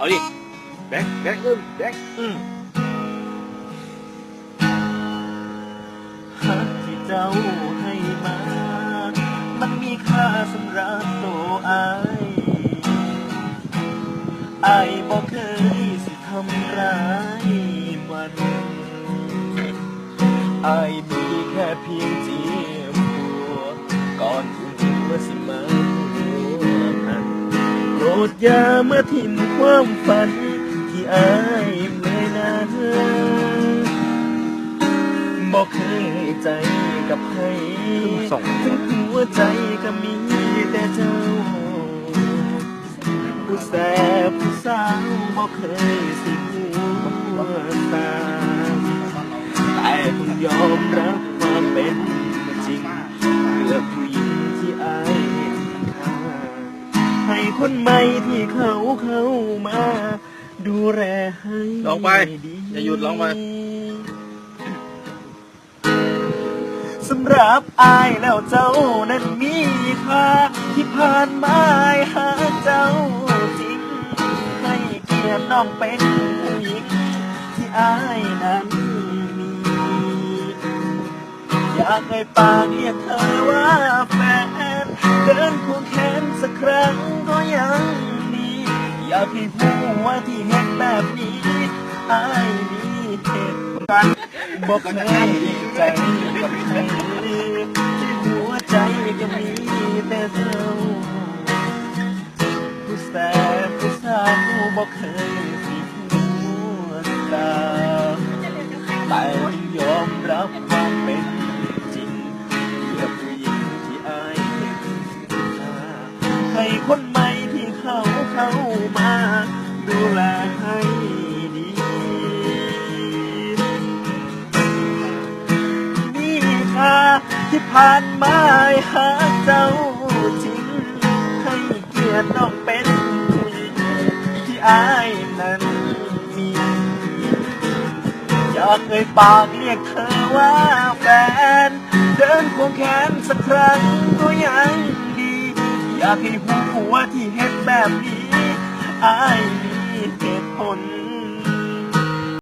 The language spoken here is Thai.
เอาดิแบงค์แบงค์เริ่มแบงค์อืมหักที่เจ้าให้มา มันมีค่าสำหรับตัวอายอายบอกเคยสิทำร้ายมันอายมีแค่เพียงเจี ดยาเมื่อทิ้มความฝัน ที่อายเลยนะบอกเคยใจกับใครถึงหัวใจก็มีแต่เจ้า ผู้แสบผู้สาวบอกเคยสิหัวตาแต่ต้องยอมรับความเป็นจริงเพื่อผู้หญิง คนใหม่ที่เขาเข้ามา ดูแลให้ลองไปดีอย่าหยุดลองไป สำหรับอายแล้วเจ้านั้นมีค่าที่ผ่านมาอายหาเจ้าจริง ให้เกียรติน้องเป็นผู้หญิงที่อายนั้นมี อยากให้ปากเรียกเธอว่าแฟนเดินคากให้ผู้ว่าที่เห็นแบบนี้อายมีเหตุผลบอกเคยดีใจกับใครที่หัวใจก็มีแต่เธอผู้แสบผู้สาวบอกเคยสิหัวตาแต่ยอมรับความเป็นจริงเพื่อผู้หญิงที่อายเห็นค่าให้คน ดูแลให้ดี นี่ค่ะที่ผ่านมาหาเจ้าจริง ให้เกียรติน้องเป็นผู้หญิงที่อายนั้นมีอยากเอ่ยปากเรียกเธอว่าแฟน เดินควงแขนสักครั้งก็ยังดี อยากให้ผู้ว่าที่เห็นแบบนี้ อายมีเหตุผล